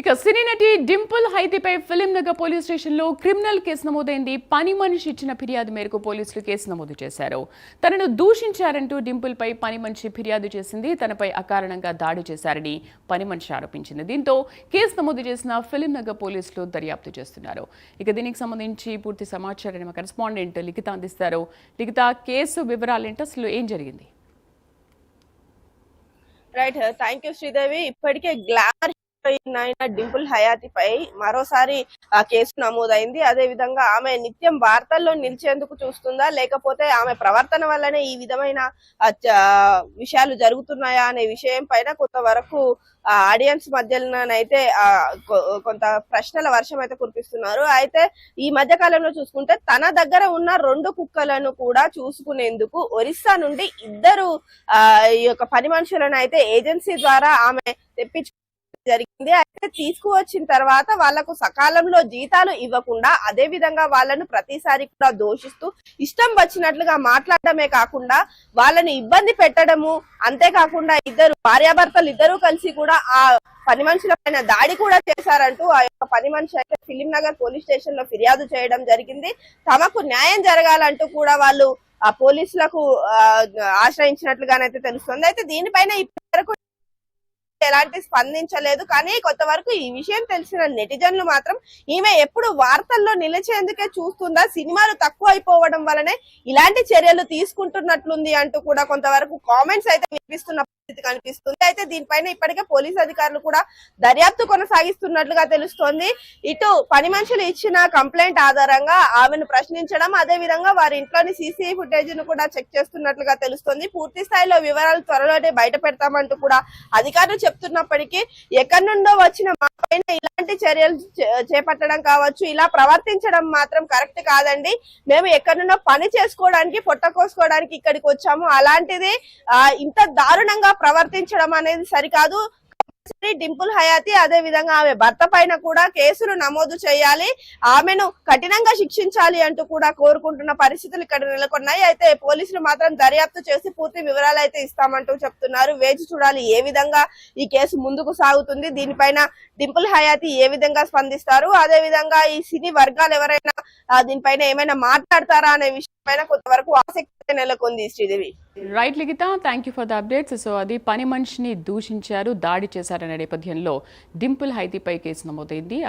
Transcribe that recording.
ఇక సినీ నటి డింపుల్ హైదీపై ఫిలిం నగర్ పోలీస్ స్టేషన్లో క్రిమినల్ కేసు నమోదైంది. పని మనిషి ఇచ్చిన ఫిర్యాదు మేరకు పోలీసులు కేసు నమోదు చేశారు. తనను దూషించారంటూ డింపుల్ పై పని మనిషి ఫిర్యాదు చేసింది. తనపై అకారణంగా దాడి చేశారని పని మనిషి ఆరోపించింది. దీంతో కేసు నమోదు చేసిన ఫిలిం నగర్ పోలీసులు దర్యాప్తు చేస్తున్నారు. ఇక దీనికి సంబంధించి పూర్తి సమాచారాన్ని మా కరెస్పాండెంట్ లిఖిత అందిస్తారు. లిఖిత కేసు వివరాలేంటి? అసలు ఏం జరిగింది? రైట్ థ్యాంక్ యూ శ్రీదేవి ఇప్పటికే గ్లామర్ నాయన డింపుల్ హయాతిపై మరోసారి ఆ కేసు నమోదైంది. అదే విధంగా ఆమె నిత్యం వార్తల్లో నిలిచేందుకు చూస్తుందా లేకపోతే ఆమె ప్రవర్తన వల్లనే ఈ విధమైన విషయాలు జరుగుతున్నాయా అనే విషయం పైన కొంతవరకు ఆడియన్స్ మధ్యలోనైతే ఆ, కొంత ప్రశ్నల వర్షం అయితే కురిపిస్తున్నారు. అయితే ఈ మధ్య కాలంలో చూసుకుంటే తన దగ్గర ఉన్న రెండు కుక్కలను కూడా చూసుకునేందుకు ఒరిస్సా నుండి ఇద్దరు ఆ ఈ యొక్క పని మనుషులను అయితే ఏజెన్సీ ద్వారా ఆమె తెప్పించు జరిగింది. అయితే తీసుకువచ్చిన తర్వాత వాళ్ళకు సకాలంలో జీతాలు ఇవ్వకుండా అదే విధంగా వాళ్ళను ప్రతిసారి కూడా దోషిస్తూ ఇష్టం వచ్చినట్లుగా మాట్లాడడమే కాకుండా వాళ్ళని ఇబ్బంది పెట్టడము అంతేకాకుండా ఇద్దరు భార్యాభర్తలు ఇద్దరూ కలిసి కూడా ఆ పని మనుషుల పైన దాడి కూడా చేశారంటూ ఆ యొక్క పని మనిషి అయితే ఫిలిం నగర్ పోలీస్ స్టేషన్లో ఫిర్యాదు చేయడం జరిగింది. తమకు న్యాయం జరగాలంటూ కూడా వాళ్ళు ఆ పోలీసులకు ఆశ్రయించినట్లుగానైతే తెలుస్తుంది. అయితే దీనిపైన ఇప్పటి వరకు ఎలాంటి స్పందించలేదు. కానీ కొంతవరకు ఈ విషయం తెలిసిన నెటిజన్లు మాత్రం ఈమె ఎప్పుడు వార్తల్లో నిలిచేందుకే చూస్తుందా సినిమాలు తక్కువ అయిపోవడం వలనే ఇలాంటి చర్యలు తీసుకుంటున్నట్లుంది అంటూ కూడా కొంతవరకు కామెంట్స్ అయితే వినిపిస్తున్న పరిస్థితి కనిపిస్తుంది. అయితే దీనిపైన ఇప్పటికే పోలీస్ అధికారులు కూడా దర్యాప్తు కొనసాగిస్తున్నట్లుగా తెలుస్తోంది. ఇటు పని మనుషులు ఇచ్చిన కంప్లైంట్ ఆధారంగా ఆమెను ప్రశ్నించడం అదే విధంగా వారి ఇంట్లోని సీసీ ఫుటేజ్ను కూడా చెక్ చేస్తున్నట్లుగా తెలుస్తోంది. పూర్తి స్థాయిలో వివరాలు త్వరలోనే బయట పెడతామంటూ కూడా అధికారులు చెప్తున్నప్పటికీ ఎక్కడి నుండో వచ్చిన మా పైన ఎలాంటి చర్యలు చేపట్టడం కావచ్చు ఇలా ప్రవర్తించడం మాత్రం కరెక్ట్ కాదండి. మేము ఎక్కడి నుండో పని చేసుకోవడానికి పొట్ట కోసుకోవడానికి ఇక్కడికి వచ్చాము. అలాంటిది ఆ, ఇంత దారుణంగా ప్రవర్తించడం అనేది సరికాదు. కంపల్సరీ డింపుల్ హయాతి అదే విధంగా ఆమె భర్త పైన కూడా కేసులు నమోదు చేయాలి. ఆమెను కఠినంగా శిక్షించాలి అంటూ కూడా కోరుకుంటున్న పరిస్థితులు ఇక్కడ నెలకొన్నాయి. అయితే పోలీసులు మాత్రం దర్యాప్తు చేసి పూర్తి వివరాలు అయితే ఇస్తామంటూ చెప్తున్నారు. వేచి చూడాలి ఏ విధంగా ఈ కేసు ముందుకు సాగుతుంది. దీనిపైన డింపుల్ హయాతి ఏ విధంగా స్పందిస్తారు? అదే విధంగా ఈ సినీ వర్గాలు ఎవరైనా దీనిపైన ఏమైనా మాట్లాడతారా అనే విషయం పైన కొంతవరకు ఆసక్తి నెలకొంది Sridevi. Right Likhita. Thank you for the updates so అది పని మనిషిని దూషించారు దాడి చేశారు నేపథ్యంలో డింపుల్ హైతీపై కేసు నమోదైంది. ఆ